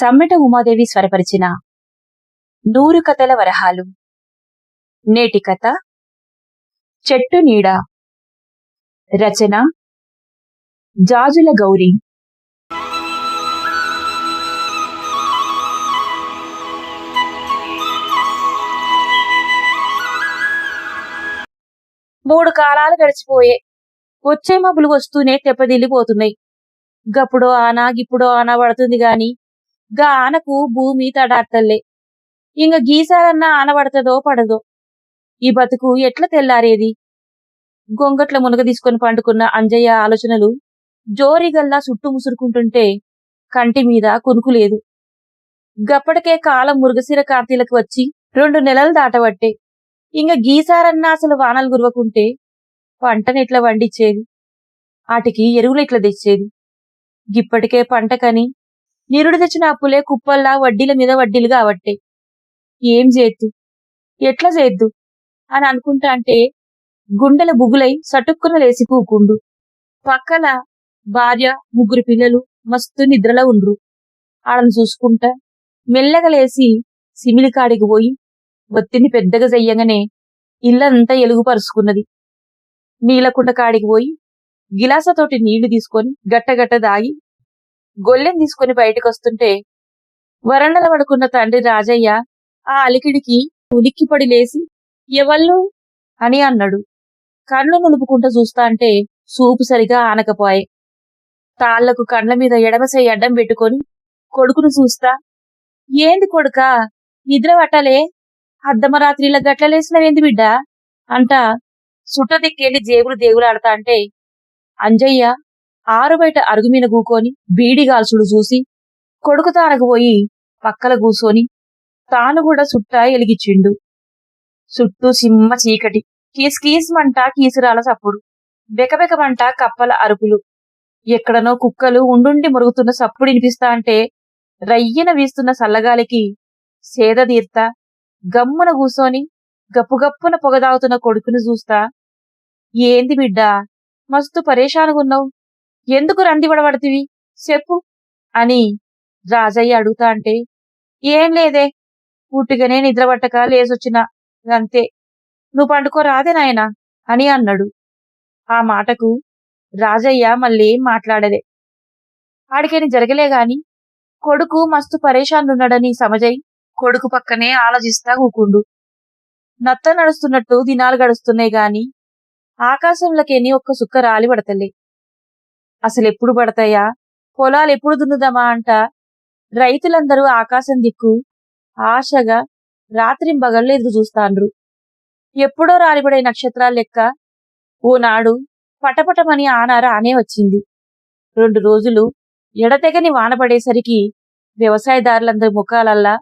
సమ్మెట ఉమాదేవి స్వరపరిచిన నూరు కథల వరహాలు. నేటి కథ చెట్టు నీడ. రచన జాజుల గౌరీ. మూడు కాలాలు గడిచిపోయే. వచ్చే మబ్బులు వస్తూనే తెప్పదిల్లిపోతున్నాయి. గప్పుడో ఆనా గిప్పుడో ఆనా పడుతుంది గాని గా ఆనకు భూమి తడార్తల్లే ఇంక గీసారన్నా ఆనబడతదో పడదో ఈ బతుకు ఎట్లా తెల్లారేది? గొంగట్ల మునగ తీసుకొని పండుకున్న అంజయ్య ఆలోచనలు జోరిగల్లా చుట్టూ ముసురుకుంటుంటే కంటి మీద కునుకు లేదు. గప్పటికే కాలం మురుగశిర కార్తీలకు వచ్చి రెండు నెలలు దాటబట్టే ఇంక గీసారన్నా అసలు వానలు గురవకుంటే పంటనెట్లా వండిచ్చేది. ఆటికి ఎరువులు ఎట్లా తెచ్చేది. గిప్పటికే పంటకని నిరుడు తెచ్చిన అప్పులే కుప్పల్లా వడ్డీల మీద వడ్డీలు కావట్టే ఏం చేద్దు ఎట్లా చేద్దు అని అనుకుంటా అంటే గుండెల బుగులై సటుక్కున లేసి కూకుండు పక్కల భార్య ముగ్గురు పిల్లలు మస్తు నిద్రలో ఉండ్రు. ఆడను చూసుకుంటా మెల్లగా లేసి సిమిలి కాడికి పోయి ఒత్తిని పెద్దగా చెయ్యగానే ఇల్లంతా ఎలుగుపరుచుకున్నది నీలకుండ కాడికి పోయి గిలాసతోటి నీళ్ళు తీసుకొని గట్టగట్ట దాగి గొల్లెం తీసుకొని బయటకు వస్తుంటే వరండల పడుకున్న తండ్రి రాజయ్య ఆ అలికిడికి ఉలిక్కిపడి లేసి ఎవళ్ళు? అని అన్నాడు. కళ్ళు నులుపుకుంటూ చూస్తా అంటే సూపు సరిగా ఆనకపోయే తాళ్ళకు కండ్ల మీద ఎడమసై అడ్డం పెట్టుకొని కొడుకును చూస్తా ఏంది కొడుక నిద్ర పట్టలే? అర్ధమరాత్రిల గట్లలేసినవేంది బిడ్డ? అంట సుట్ట దిక్కెళ్ళి జేబులు దేవులాడతా అంటే అంజయ్య ఆరు బయట అరుగు మీద కూకొని బీడి చూసి కొడుకు తానకు పోయి పక్కల కూసోని తాను కూడా సుట్ట ఎలిగిచ్చిండు. చుట్టూ సిమ్మ చీకటి. కీస్ కీస్మంట కీసురాల సప్పుడు బెకబెకమంట కప్పల అరుపులు. ఎక్కడనో కుక్కలు ఉండుండి మురుగుతున్న సప్పుడు వినిపిస్తా అంటే రయ్యన వీస్తున్న సల్లగాలికి సేద తీర్తా గమ్మున కూసోని గప్పుగప్పున పొగదాగుతున్న కొడుకుని చూస్తా ఏంది బిడ్డా మస్తు పరేషానుగున్నావు? ఎందుకు రంది చెప్పు అని రాజయ్య అడుగుతా అంటే ఏం లేదే పూర్తిగానే నిద్రపట్టక లేసొచ్చిన అంతే. నువ్వు పండుకో రాదే నాయనా అని అన్నాడు. ఆ మాటకు రాజయ్య మళ్ళీ మాట్లాడలే. ఆడికేని జరగలే గాని కొడుకు మస్తు పరేషాన్లున్నాడని సమజయ్ కొడుకు పక్కనే ఆలోచిస్తా కూకుండు నత్త నడుస్తున్నట్టు దినాలు గడుస్తున్నాయి గాని ఆకాశంలోకేని ఒక్క సుక్క రాలి పడతలే. అసలు ఎప్పుడు పడతాయా? పొలాలు ఎప్పుడు దున్నుదామా అంట. రైతులందరూ ఆకాశం దిక్కు. ఆశగా రాత్రింబగళ్ళు ఎదురు చూస్తాండ్రు. ఎప్పుడో రాలిపడే నక్షత్రాల లెక్క ఓనాడు పటపటమని ఆన రానే వచ్చింది. రెండు రోజులు ఎడతెగని వాన పడేసరికి వ్యవసాయదారులందరి ముఖాలల్లా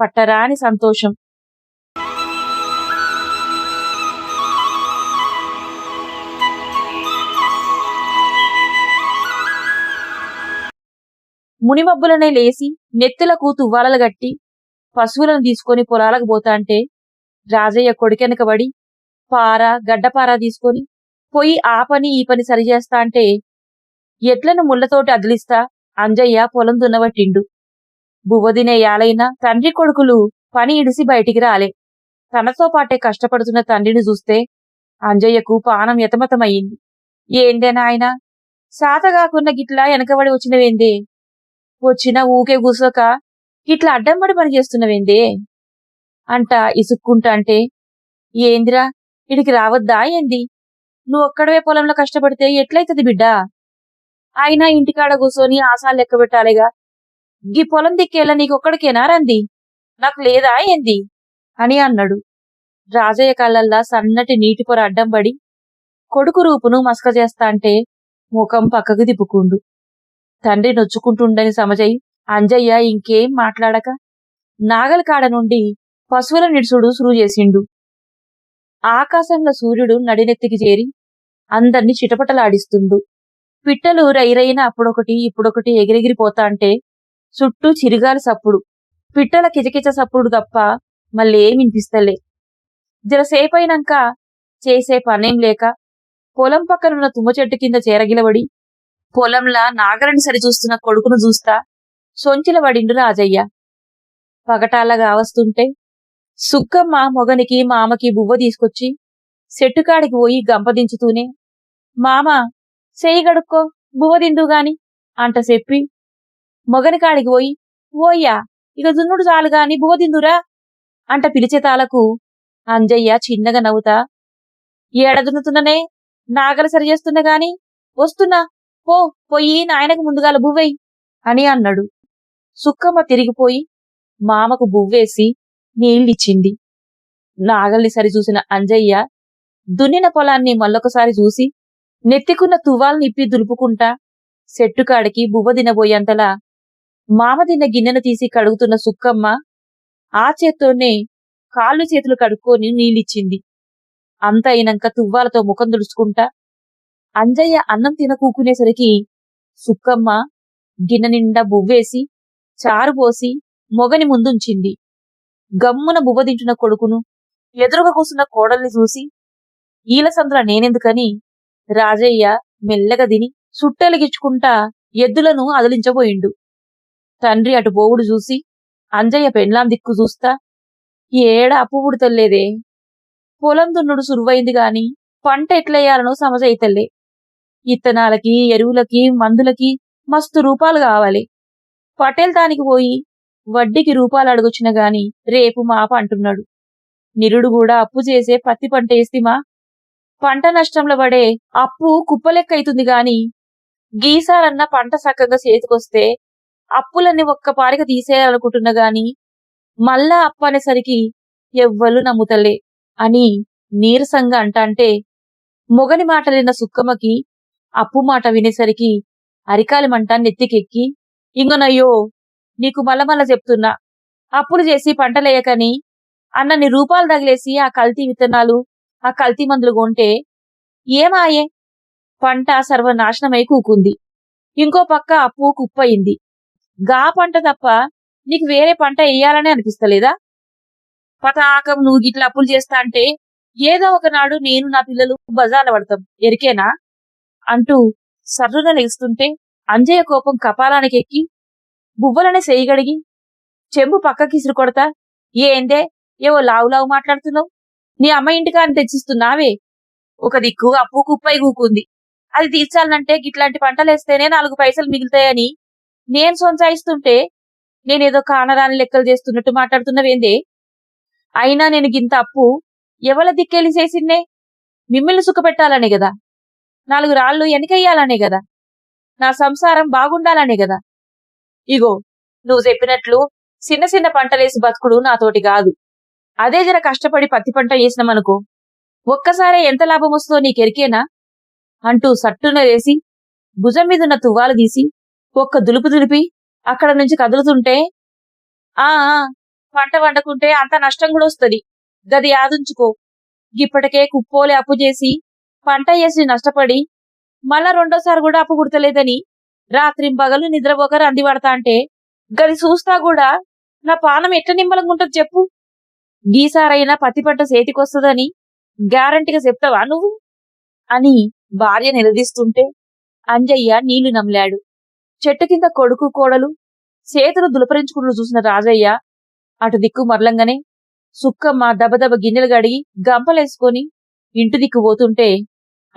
పట్టరాని సంతోషం. మునిమబ్బులనే లేసి నెత్తులకు తువ్వాలలు గట్టి పశువులను తీసుకొని పొలాలకు పోతాంటే రాజయ్య కొడుకెనకబడి పార గడ్డపార తీసుకొని పోయి ఆ పని ఈ పని సరిచేస్తా అంటే ఎట్లను ముళ్ళతోటి అదిలిస్తా? అంజయ్య పొలం దున్నబట్టిండు. బువ్వదినే యాలైనా తండ్రి కొడుకులు పని ఇడిసి బయటికి రాలే. తనతో పాటే కష్టపడుతున్న తండ్రిని చూస్తే అంజయ్యకు పానం యతమతమయ్యింది. ఏందే నాయన? సాతగాకున్న గిట్లా వెనకబడి వచ్చినవేందే? వచ్చిన ఊకే కూసోక ఇట్లా అడ్డంబడి పని చేస్తున్నవేందే అంట ఇసుక్కుంటా అంటే ఏందిరా ఇడికి రావద్దా ఏంది? నువ్వు ఒక్కడవే పొలంలో కష్టపడితే ఎట్లయితది బిడ్డా? అయినా ఇంటికాడ కూసోని ఆశాలు లెక్క పెట్టాలిగా. గీ పొలం దిక్కేలా నీకొక్కడికేనా రంది? నాకు లేదా ఏంది? అని అన్నాడు. రాజయ్య కళ్ళల్లా సన్నటి నీటి పొర అడ్డం పడి కొడుకు రూపును మసక చేస్తా అంటే ముఖం పక్కకు తిప్పుకుండు. తండ్రి నొచ్చుకుంటుండని సమజయ్ అంజయ్య ఇంకేం మాట్లాడక? నాగల కాడ నుండి పశువుల నిడుసుడు సురువు చేసిండు. ఆకాశంలో సూర్యుడు నడినెత్తికి చేరి అందర్నీ చిటపటలాడిస్తుండు. పిట్టలు రైరైన అప్పుడొకటి ఇప్పుడొకటి ఎగిరెగిరిపోతా అంటే చుట్టూ చిరుగాలి సప్పుడు. పిట్టల కిచకిచ సప్పుడు తప్ప మళ్ళేం వినిపిస్తలే. జరసేపైనాక చేసే పనేం లేక పొలం పక్కనున్న తుమ్మ చెట్టు కింద చేరగిలబడి పొలంలా నాగరని సరిచూస్తున్న కొడుకును చూస్తా. సొంచిల పడిండు రాజయ్య. పగటాలగా వస్తుంటే సుక్కమ్మ మొగనికి మామకి బువ్వ తీసుకొచ్చి చెట్టుకాడికి పోయి గంపదించుతూనే మామ చెయ్యి గడుక్కో బువ్వ తిందు గాని అంట చెప్పి మొగని కాడికి పోయి ఓయ్యా ఇక దున్నుడు చాలు గాని బువ్వ దిందురా అంట పిలిచేతాలకు అంజయ్య చిన్నగా నవ్వుతా. ఏడ దున్నుతున్ననే నాగల సరి గాని వస్తున్నా పో పోయి నాయనకు ముందుగాల బువ్వెయ్ అని అన్నాడు. సుక్కమ్మ తిరిగిపోయి మామకు బువ్వేసి నీళ్ళిచ్చింది. నాగల్ని సరిచూసిన అంజయ్య దున్నిన పొలాన్ని మళ్ళొకసారి చూసి నెత్తికున్న తువ్వాల్నిప్పి నిప్పి దులుపుకుంటా చెట్టుకాడికి బువ్వ దినబోయేంతలా మామ తిన్న గిన్నెను తీసి కడుగుతున్న సుక్కమ్మ ఆ చేత్తోనే కాళ్ళు చేతులు కడుక్కొని నీళ్ళిచ్చింది. అంత అయినాక తువ్వాలతో ముఖం దుడుచుకుంటా అంజయ్య అన్నం తినకూకునేసరికి సుక్కమ్మ గిన్నె నిండా బువ్వేసి చారు పోసి మొగని ముందుంచింది. గమ్మున బువ్వ కొడుకును ఎదురుగా కూసున్న కోడల్ని చూసి ఈలసంద్ర నేనెందుకని? రాజయ్య మెల్లగా దిని చుట్టెలిగించుకుంటా ఎద్దులను అదిలించబోయిండు. తండ్రి అటు పోవుడు చూసి అంజయ్య పెండ్లాం దిక్కు చూస్తా? ఏడ అప్పు పుడతల్లేదే? పొలం దున్నుడు సురువైంది గాని పంట ఎట్లయ్యాలనో సమజైతల్లే. ఇత్తనాలకి ఎరువులకి మందులకి మస్తు రూపాలు కావాలి. పటేల్ దానికి పోయి వడ్డీకి రూపాలు అడుగొచ్చిన గాని రేపు మాప అంటున్నాడు. నిరుడు కూడా అప్పు చేసే పత్తి పంట వేస్తిమా? పంట నష్టంలో పడే అప్పు కుప్పలెక్క అవుతుంది గాని గీసారన్న పంట సక్కగా చేతికొస్తే అప్పులన్నీ ఒక్క పారిక తీసేయాలనుకుంటున్నా గాని మళ్ళా అప్పు అనేసరికి ఎవ్వరు నమ్ముతలే అని నీరసంగా అంటాంటే మొగని మాట విన్న సుక్కమ్మకి అప్పు మాట వినేసరికి అరికాలి మంట నెత్తికెక్కి ఇంగనయ్యో నీకు మల్ల మల్ల చెప్తున్నా. అప్పులు చేసి పంటలేయకని అన్నని రూపాలు తగిలేసి ఆ కల్తీ విత్తనాలు ఆ కల్తీ మందులు కొంటే ఏమాయే? పంట సర్వనాశనమై కూకుంది. ఇంకో పక్క అప్పు కుప్పయింది. గా పంట తప్ప నీకు వేరే పంట వేయాలనే అనిపిస్తలేదా? పతాకం నువ్వు గిట్ల అప్పులు చేస్తా అంటే ఏదో ఒకనాడు నేను నా పిల్లలు బజార్ల పడతాం. ఎరికేనా? అంటూ సర్రున లేస్తుంటే అంజయ్య కోపం కపాలానికి ఎక్కి బువ్వలనే సేయగడిగి చెంబు పక్కకి ఇసురు కొడతా ఏందే ఏవో లావు లావు మాట్లాడుతున్నావు? నీ అమ్మ ఇంటికాని తెచ్చిస్తున్నావే? ఒక దిక్కు అప్పు కుప్పై కూకుంది. అది తీర్చాలంటే గిట్లాంటి పంటలేస్తేనే నాలుగు పైసలు మిగులుతాయని నేను సొంచాయిస్తుంటే నేనేదో కానరాని లెక్కలు చేస్తున్నట్టు మాట్లాడుతున్నవేందే? అయినా నేను గింత అప్పు ఎవల దిక్కెళ్ళి చేసిందే? మిమ్మల్ని సుఖపెట్టాలనే కదా నాలుగు రాళ్ళు ఎన్నికయ్యాలనే కదా. నా సంసారం బాగుండాలనే కదా. ఇగో నువ్వు చెప్పినట్లు చిన్న చిన్న పంటలేసి బతుకుడు నాతోటి కాదు. అదే జర కష్టపడి పత్తి పంట వేసినామనుకో ఒక్కసారే ఎంత లాభం వస్తుందో నీకెరికేనా అంటూ సట్టున వేసి భుజం మీదున్న తువ్వాలు తీసి ఒక్క దులుపు దులిపి అక్కడ నుంచి కదులుతుంటే ఆ పంట వండకుంటే అంత నష్టం కూడా వస్తుంది. గది ఆదుంచుకో. ఇప్పటికే కుప్పోలే అప్పు చేసి పంట వేసి నష్టపడి మళ్ళా రెండోసారి కూడా అప్పు కుడతలేదని రాత్రింపగలు నిద్రపోక రంది పడతా అంటే గది చూస్తా కూడా నా పానం ఎట్ల నిమ్మలంగా ఉంటుంది చెప్పు. గీసారైనా పత్తి పంట చేతికొస్తుందని గ్యారంటీగా చెప్తావా నువ్వు? అని భార్య నిలదీస్తుంటే అంజయ్య నీళ్ళు నమిలాడు. చెట్టు కింద కొడుకు కోడలు చేతులు దులపరించుకుంటూ చూసిన రాజయ్య అటు దిక్కు మరలంగానే సుక్కమ్మ దబదబ గిన్నెలు గడిగి గంపలేసుకొని ఇంటి దిక్కు పోతుంటే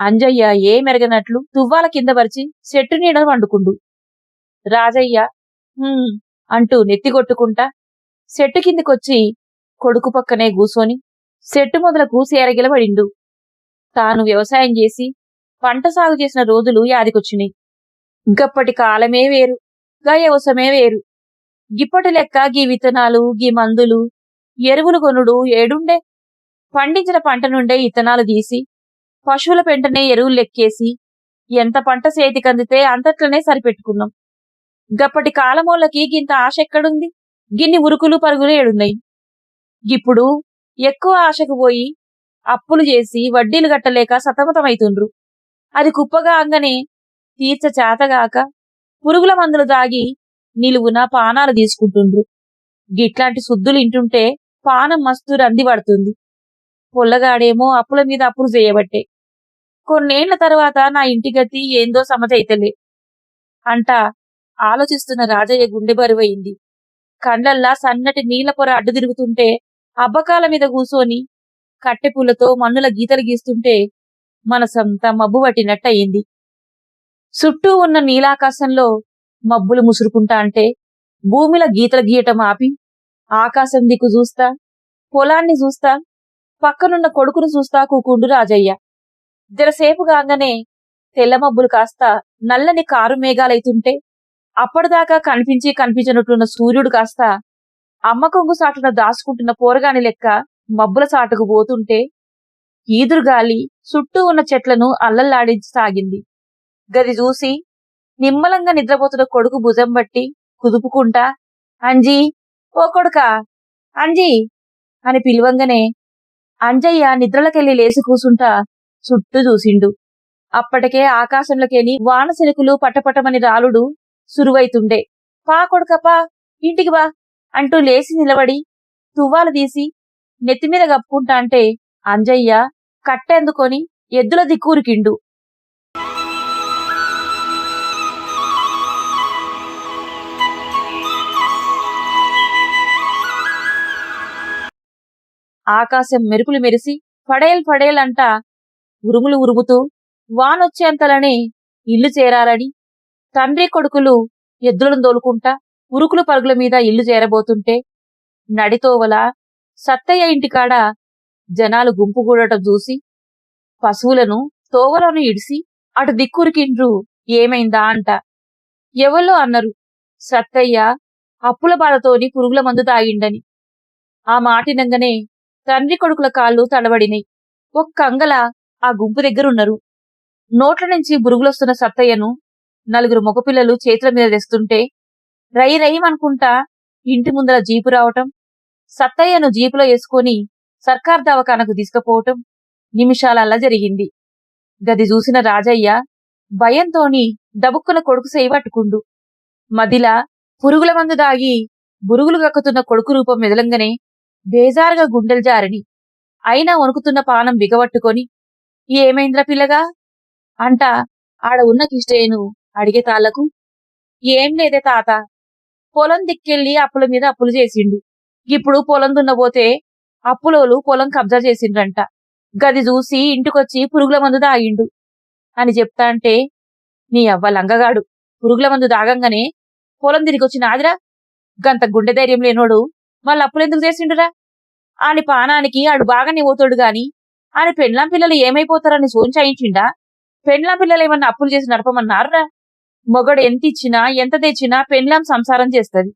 అంజయ్య ఏ మెరగనట్లు తువ్వాల కింద పరిచి చెట్టు నీడ వండుకుండు. రాజయ్య అంటూ నెత్తిగొట్టుకుంటా చెట్టు కిందికొచ్చి కొడుకు పక్కనే కూసోని చెట్టు మొదలకు సేరగిలబడిండు. తాను వ్యవసాయం చేసి పంట సాగు చేసిన రోజులు యాదికొచ్చినాయి. గప్పటి కాలమే వేరు గయవసమే వేరు. గిప్పటి లెక్క గీ విత్తనాలు గీ మందులు ఎరువులు కొనుడు ఏడుండే. పండించిన పంట నుండే ఇత్తనాలు తీసి పశువుల పెంటనే ఎరువులు లెక్కేసి ఎంత పంట చేతికందితే అంతట్లనే సరిపెట్టుకున్నాం. గప్పటి కాలమోళ్ళకి గింత ఆశ ఎక్కడుంది? గిన్ని ఉరుకులు పరుగులు ఏడున్నాయి. ఇప్పుడు ఎక్కువ ఆశకు పోయి అప్పులు చేసి వడ్డీలు గట్టలేక సతమతమైతుండ్రు. అది కుప్పగా అంగనే తీర్చ చేతగాక పురుగుల మందులు దాగి నిలువున పానాలు తీసుకుంటుండ్రు. గిట్లాంటి శుద్ధులు ఇంటుంటే పానం మస్తు రంది పడుతుంది. పొల్లగాడేమో అప్పుల మీద అప్పులు చేయబట్టే. కొన్నేళ్ళ తర్వాత నా ఇంటి గతి ఏందో సమతైతలే అంట ఆలోచిస్తున్న రాజయ్య గుండె బరువయింది కండ్లల్లా సన్నటి నీళ్ళ పొర అడ్డు తిరుగుతుంటే అబ్బకాల మీద కూసోని కట్టెపూలతో మన్నుల గీతలు గీస్తుంటే మనసంతా మబ్బు పట్టినట్టయింది. చుట్టూ ఉన్న నీలాకాశంలో మబ్బులు ముసురుకుంటా అంటే భూమిలో గీతలు గీయటం ఆపి ఆకాశం దిక్కు చూస్తా పొలాన్ని చూస్తా పక్కనున్న కొడుకును చూస్తా కూకుండు రాజయ్య. జరసేపు కాగానే తెల్ల మబ్బులు కాస్త నల్లని కారు మేఘాలైతుంటే అప్పటిదాకా కనిపించి కనిపించినట్లున్న సూర్యుడు కాస్త అమ్మ కొంగు సాటున దాచుకుంటున్న పోరగాని లెక్క మబ్బుల సాటుకు పోతుంటే ఈదురుగాలి చుట్టూ ఉన్న చెట్లను అల్లల్లాడించి సాగింది. గది చూసి నిమ్మలంగా నిద్రపోతున్న కొడుకు భుజం బట్టి కుదుపుకుంటా అంజీ ఓ కొడుకా అంజీ అని పిలువంగానే అంజయ్య నిద్రలకెళ్ళి లేచి కూసుంటా చుట్టూ చూసిండు. అప్పటికే ఆకాశంలోకెళ్ళి వాన శిలుకులు పటపటమని రాలుడు సురువైతుండే. పా కొడుకపా ఇంటికి బా అంటూ లేచి నిలబడి తువ్వాలు తీసి నెత్తిమీద కప్పుకుంటా అంటే అంజయ్య కట్టెందుకొని ఎద్దుల దిక్కూరికిండు. ఆకాశం మెరుపులు మెరిసి పడేల్ పడేల్ అంట ఉరుములు ఉరుముతూ వానొచ్చేంతలనే ఇల్లు చేరాలని. తండ్రి కొడుకులు ఎద్దులను దోలుకుంటా ఉరుకులు పరుగుల మీద ఇల్లు చేరబోతుంటే నడితోవల సత్తయ్య ఇంటికాడ జనాలు గుంపుగూడటం చూసి పశువులను తోవలను ఇడిసి అటు దిక్కురికిండ్రు ఏమైందా? అంట. ఎవళ్ళో అన్నారు సత్తయ్య అప్పుల బాధతోని పురుగుల మందు తాగిండని. ఆ మాటినంగనే తండ్రి కొడుకుల కాళ్ళు తడబడినాయి ఒక్కంగల ఆ గుంపు దగ్గరున్నారు. నోట్ల నుంచి బురుగులొస్తున్న సత్తయ్యను నలుగురు మగపిల్లలు చేతుల మీద తెస్తుంటే రై రయ్యమనుకుంటా ఇంటి ముందర జీపు రావటం సత్తయ్యను జీపులో వేసుకొని సర్కార్ దవాఖానకు తీసుకుపోవటం నిమిషాలల్లా జరిగింది. గది చూసిన రాజయ్య భయంతోని డబుక్కున కొడుకు చేయి పట్టుకుండు మదిలా పురుగుల మందు దాగి బురుగులు కక్కుతున్న కొడుకు రూపం మెదలంగానే బేజారుగా గుండెలు జారని అయినా వణుకుతున్న పానం బిగబట్టుకొని ఏమైందిరా పిల్లగా? అంట. ఆడ ఉన్న కిష్టయ్యను అడిగే తాళ్ళకు ఏం లేదే తాత. పొలం దిక్కెళ్ళి అప్పుల మీద అప్పులు చేసిండు. ఇప్పుడు పొలం దున్నబోతే అప్పులోలు పొలం కబ్జా చేసిండ్రంట. గది చూసి ఇంటికొచ్చి పురుగుల మందు దాగిండు అని చెప్తా అంటే నీ అవ్వ లంగగాడు. పురుగుల మందు దాగంగానే పొలం తిరిగొచ్చి నాదిరా గంత గుండె ధైర్యం లేనోడు మళ్ళీ అప్పులెందుకు చేసిండురా? ఆని పానానికి ఆడు బాగానే పోతాడు గాని ఆయన పెండ్లాం పిల్లలు ఏమైపోతారని సోంచాయించిండా పెండ్లాం పిల్లలు ఏమన్నా అప్పులు చేసి నడపమన్నారురా? మొగడు ఎంత ఇచ్చినా ఎంత తెచ్చినా పెండ్లాం సంసారం చేస్తది.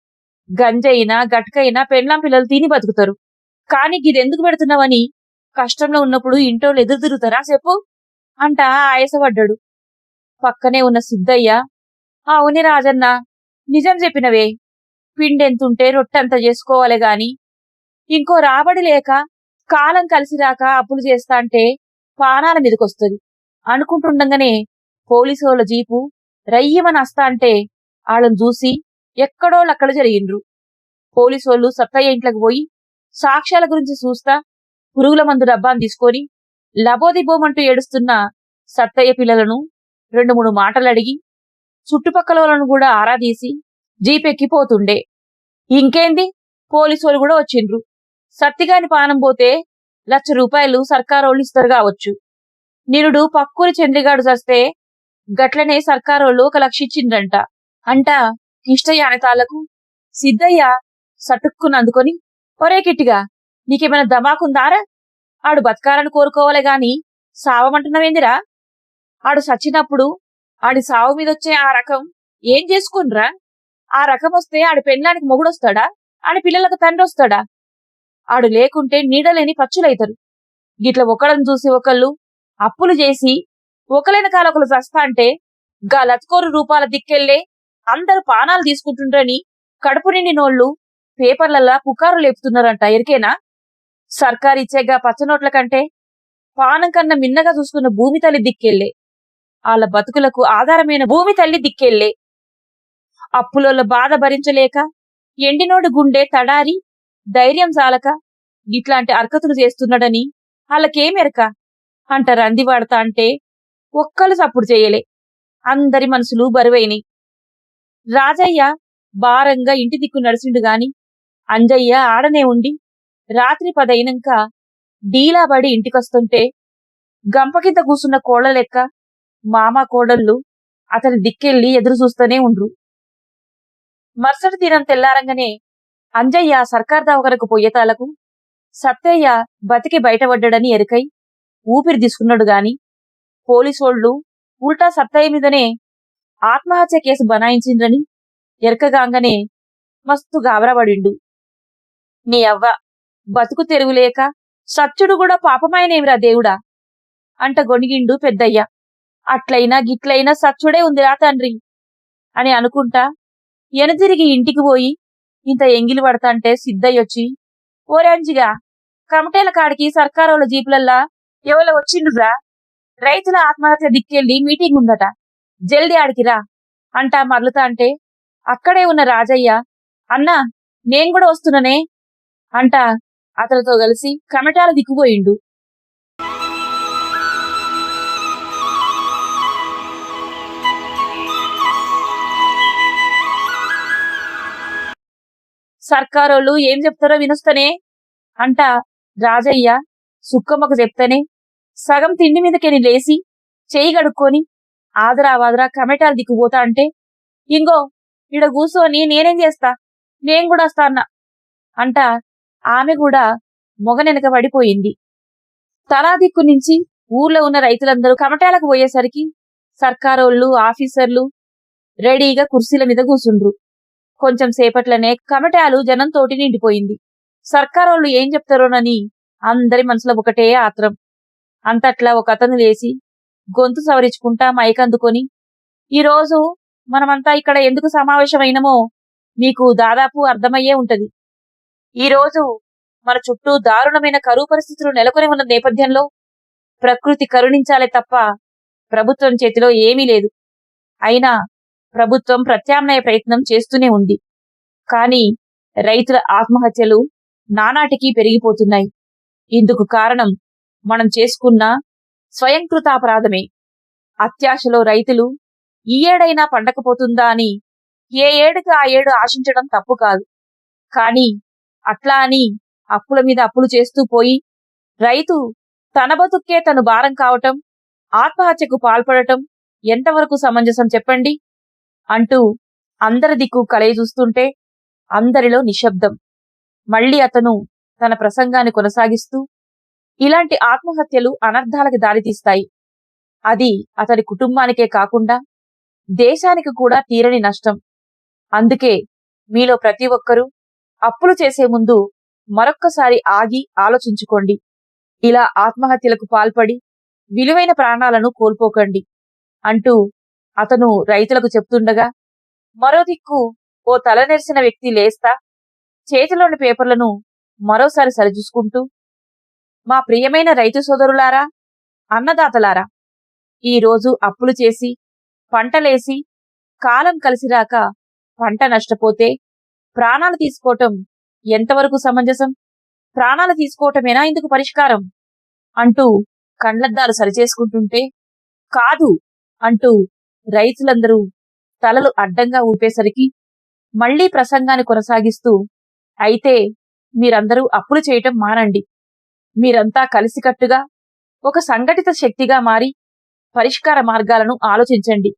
గంజైనా గట్కైనా పెండ్లాం పిల్లలు తిని బతుకుతారు. కానీ గిదెందుకు పెడుతున్నావని? కష్టంలో ఉన్నప్పుడు ఇంటోళ్ళు ఎదురు తిరుగుతారా చెప్పు? అంట ఆయాసపడ్డాడు. పక్కనే ఉన్న సిద్ధయ్య అవుని రాజన్న నిజం చెప్పినవే. పిండెంతుంటే రొట్టెంత చేసుకోవాలి గాని ఇంకో రాబడి లేక కాలం కలిసి రాక అప్పులు చేస్తా అంటే పానాల మీదకొస్తుంది. అనుకుంటుండగానే పోలీసు వాళ్ళ జీపు రయ్యమని వస్తా అంటే వాళ్ళని చూసి ఎక్కడోళ్ళక్కడ జరిగిండ్రు. పోలీసు వాళ్ళు సత్తయ్య ఇంట్లోకి పోయి సాక్ష్యాల గురించి చూస్తా పురుగుల మందు డబ్బాను తీసుకొని లబోదిబోమంటూ ఏడుస్తున్న సత్తయ్య పిల్లలను రెండు మూడు మాటలు అడిగి చుట్టుపక్కల వాళ్ళను కూడా ఆరాదీసి జీపెక్కిపోతుండే. ఇంకేంది? పోలీసు వాళ్ళు కూడా వచ్చిండ్రు. సత్తిగాని పానం పోతే లక్ష రూపాయలు సర్కారోళ్ళు ఇస్తారు కావచ్చు. నిరుడు పక్కూరి చంద్రిగాడు చస్తే గట్లనే సర్కారోళ్ళు ఒక లక్ష ఇచ్చిండ్రంట. అంట కిష్టయ్య అనతాలకు సిద్ధయ్య సటుక్కుని అందుకొని ఒరే కిట్టిగా నీకేమైనా దమాకుందారా ఆడు బతకాలని కోరుకోవాలే గాని సావమంటున్నావేందిరా? ఆడు సచ్చినప్పుడు ఆడి సావు మీదొచ్చే ఆ రకం ఏం చేసుకున్రా ఆ రకం వస్తే ఆడి పెళ్ళానికి మొగుడొస్తాడా? ఆడి పిల్లలకు తండ్రి వస్తాడా ఆడు లేకుంటే నీడలేని పచ్చులైతరు గిట్ల ఒకళ్ళని చూసి ఒకళ్ళు అప్పులు చేసి ఒకలైన కాల చస్తా అంటే గా లత్కోరు రూపాల దిక్కెళ్ళే అందరు పానాలు తీసుకుంటుండ్రని కడుపు నిండి నోళ్ళు పేపర్లలా పుకారు లేపుతున్నారంట. ఎరికేనా? సర్కారు ఇచ్చేగా పచ్చనోట్ల కంటే పానం కన్నా మిన్నగా చూసుకున్న భూమి తల్లి దిక్కెళ్ళే వాళ్ళ బతుకులకు ఆధారమైన భూమి తల్లి దిక్కెళ్ళే అప్పులోళ్ళ బాధ భరించలేక ఎండినోడు గుండె తడారి ధైర్యం చాలక ఇట్లాంటి అర్కతులు చేస్తున్నాడని వాళ్ళకేమెరక అంటారు రంది అంటే ఒక్కలు సప్పుడు చేయలే. అందరి మనసులు బరువైనయి. రాజయ్య భారంగా ఇంటి దిక్కు నడిచిండు గాని అంజయ్య ఆడనే ఉండి రాత్రి పదైనంక డీలాబడి ఇంటికొస్తుంటే గంపకింత కూసున్న కోళ్ళ లెక్క మామ కోడళ్ళు అతని దిక్కెళ్ళి ఎదురు చూస్తూనే ఉండ్రు. మరుసటి దినం తెల్లారంగానే అంజయ్య సర్కార్ దవాఖానకు పొయ్యేతాలకు సత్తయ్య బతికి బయటపడ్డాడని ఎరుకై ఊపిరి తీసుకున్నాడు గాని పోలీసోళ్ళు ఉల్టా సత్తయ్య మీదనే ఆత్మహత్య కేసు బనాయించిండ్రని ఎరకగాంగనే మస్తు గాబరపడిండు నీ అవ్వ బతుకు తెరుగులేక సత్యుడు కూడా పాపమాయనేమిరా దేవుడా? అంట గొణిగిండు పెద్దయ్య. అట్లయినా గిట్లయినా సచ్చుడే ఉందిరా తండ్రి అని అనుకుంటా ఎనతిరిగి ఇంటికి పోయి ఇంత ఎంగిలి పడతాంటే సిద్ధయ్యొచ్చి ఓరాంజిగా కమటేల కాడికి సర్కారోళ్ళ జీపులల్లా ఎవరో వచ్చిండురా రైతుల ఆత్మహత్య దిక్కెళ్ళి మీటింగ్ ఉందట. జల్ది ఆడికి రా అంటా మరలుతా అంటే అక్కడే ఉన్న రాజయ్య అన్నా నేను కూడా వస్తున్నానే అంటా అతనితో కలిసి కమటాల దిక్కుపోయిండు. సర్కారోళ్ళు ఏం చెప్తారో వినొస్తనే? అంట రాజయ్య సుక్కమ్మకు చెప్తేనే. సగం తిండి మీదకెని లేసి చేయి గడుక్కొని ఆదరా వాదరా కమెటాలు దిక్కుపోతా అంటే ఇంగో ఇడ కూసోని నేనేం చేస్తా? నేను కూడా వస్తా అన్న. అంట ఆమె కూడా మొగనెనక పడిపోయింది. తలా దిక్కు నుంచి ఊర్లో ఉన్న రైతులందరూ కమటాలకు పోయేసరికి సర్కారోళ్ళు ఆఫీసర్లు రెడీగా కుర్చీల మీద కూసుండ్రు. కొంచెం సేపట్లనే కమటాలు జనంతోటి నిండిపోయింది. సర్కారోళ్ళు ఏం చెప్తారోనని అందరి మనసులో ఒకటే ఆత్రం. అంతట్లా ఒక అతను లేచి గొంతు సవరించుకుంటా మైక్ అందుకొని ఈరోజు మనమంతా ఇక్కడ ఎందుకు సమావేశమైనమో మీకు దాదాపు అర్థమయ్యే ఉంటది. ఈరోజు మన చుట్టూ దారుణమైన కరువు పరిస్థితులు నెలకొని ఉన్న నేపథ్యంలో ప్రకృతి కరుణించాలే తప్ప ప్రభుత్వం చేతిలో ఏమీ లేదు. అయినా ప్రభుత్వం ప్రత్యామ్నాయ ప్రయత్నం చేస్తూనే ఉంది. కానీ రైతుల ఆత్మహత్యలు నానాటికి పెరిగిపోతున్నాయి. ఇందుకు కారణం మనం చేసుకున్న స్వయంకృతాపరాధమే అత్యాశలో రైతులు ఈ ఏడైనా పండకపోతుందా అని ఏ ఏడుకి ఆ ఏడు ఆశించడం తప్పు కాదు. కానీ అట్లా అని అప్పుల మీద అప్పులు చేస్తూ పోయి రైతు తన బతుక్కే తను భారం కావటం ఆత్మహత్యకు పాల్పడటం ఎంతవరకు సమంజసం చెప్పండి? అంటూ అందరి దిక్కు కలయి చూస్తుంటే అందరిలో నిశ్శబ్దం. మళ్ళీ అతను తన ప్రసంగాన్ని కొనసాగిస్తూ ఇలాంటి ఆత్మహత్యలు అనర్థాలకు దారితీస్తాయి అది అతని కుటుంబానికే కాకుండా దేశానికి కూడా తీరని నష్టం. అందుకే మీలో ప్రతి ఒక్కరూ అప్పులు చేసే ముందు మరొక్కసారి ఆగి ఆలోచించుకోండి. ఇలా ఆత్మహత్యలకు పాల్పడి విలువైన ప్రాణాలను కోల్పోకండి అంటూ అతను రైతులకు చెప్తుండగా మరో దిక్కు ఓ తలనెరిసిన వ్యక్తి లేస్తా చేతిలోని పేపర్లను మరోసారి సరిచూసుకుంటూ మా ప్రియమైన రైతు సోదరులారా అన్నదాతలారా ఈ రోజు అప్పులు చేసి పంటలేసి కాలం కలిసిరాక పంట నష్టపోతే ప్రాణాలు తీసుకోవటం ఎంతవరకు సమంజసం? ప్రాణాలు తీసుకోవటమేనా ఇందుకు పరిష్కారం? అంటూ కండ్లద్దాలు సరిచేసుకుంటుంటే కాదు అంటూ రైతులందరూ తలలు అడ్డంగా ఊపేసరికి మళ్ళీ ప్రసంగాన్ని కొనసాగిస్తూ అయితే మీరందరూ అప్పులు చేయటం మానండి. మీరంతా కలిసికట్టుగా ఒక సంఘటిత శక్తిగా మారి పరిష్కార మార్గాలను ఆలోచించండి.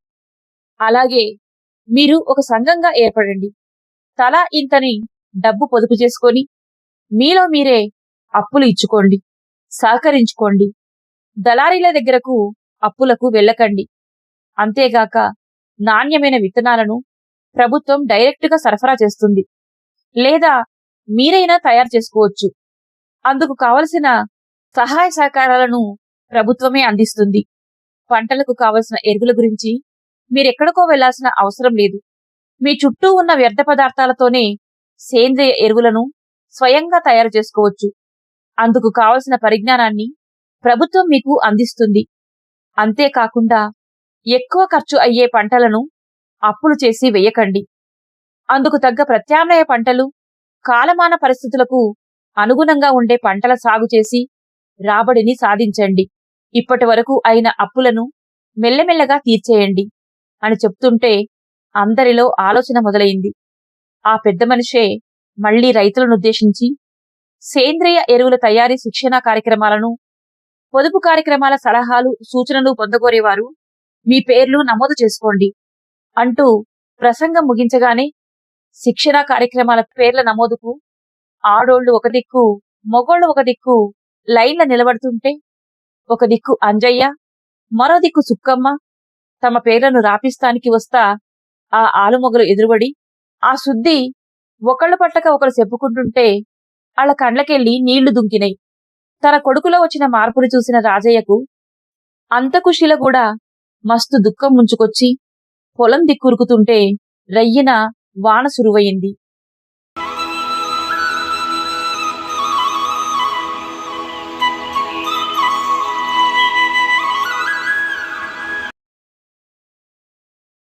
అలాగే మీరు ఒక సంఘంగా ఏర్పడండి. తలా ఇంతని డబ్బు పొదుపు చేసుకొని మీలో మీరే అప్పులు ఇచ్చుకోండి సహకరించుకోండి. దళారీల దగ్గరకు అప్పులకు వెళ్ళకండి. అంతేగాక నాణ్యమైన విత్తనాలను ప్రభుత్వం డైరెక్టుగా సరఫరా చేస్తుంది. లేదా మీరైనా తయారు చేసుకోవచ్చు. అందుకు కావలసిన సహాయ సహకారాలను ప్రభుత్వమే అందిస్తుంది. పంటలకు కావలసిన ఎరువుల గురించి మీరెక్కడికో వెళ్ళాల్సిన అవసరం లేదు. మీ చుట్టూ ఉన్న వ్యర్థ పదార్థాలతోనే సేంద్రియ ఎరువులను స్వయంగా తయారు చేసుకోవచ్చు. అందుకు కావలసిన పరిజ్ఞానాన్ని ప్రభుత్వం మీకు అందిస్తుంది. అంతేకాకుండా ఎక్కువ ఖర్చు అయ్యే పంటలను అప్పులు చేసి వెయ్యకండి అందుకు తగ్గ ప్రత్యామ్నాయ పంటలు కాలమాన పరిస్థితులకు అనుగుణంగా ఉండే పంటల సాగు చేసి రాబడిని సాధించండి. ఇప్పటి వరకు అయిన అప్పులను మెల్లమెల్లగా తీర్చేయండి అని చెప్తుంటే అందరిలో ఆలోచన మొదలైంది. ఆ పెద్ద మనిషే మళ్ళీ రైతులను ఉద్దేశించి సేంద్రియ ఎరువుల తయారీ శిక్షణా కార్యక్రమాలను పొదుపు కార్యక్రమాల సలహాలు సూచనలు పొందగోరేవారు మీ పేర్లు నమోదు చేసుకోండి అంటూ ప్రసంగం ముగించగానే శిక్షణ కార్యక్రమాల పేర్ల నమోదుకు ఆడోళ్ళు ఒక దిక్కు మొగోళ్ళు ఒక దిక్కు లైన్ల నిలబడుతుంటే ఒక దిక్కు అంజయ్య మరో దిక్కు సుక్కమ్మ తమ పేర్లను రాపిస్తానికి వస్తా ఆ ఆలుమొగలు ఎదురుబడి ఆ శుద్ధి ఒకళ్ళ పట్టక ఒకరు చెప్పుకుంటుంటే వాళ్ళ కండ్లకెళ్ళి నీళ్ళు దుంకినాయి. తన కొడుకులో వచ్చిన మార్పును చూసిన రాజయ్యకు అంతకుశిల కూడా మస్తు దుఃఖం ముంచుకొచ్చి పొలం దిక్కురుకుతుంటే రయ్యిన వాన సురువయింది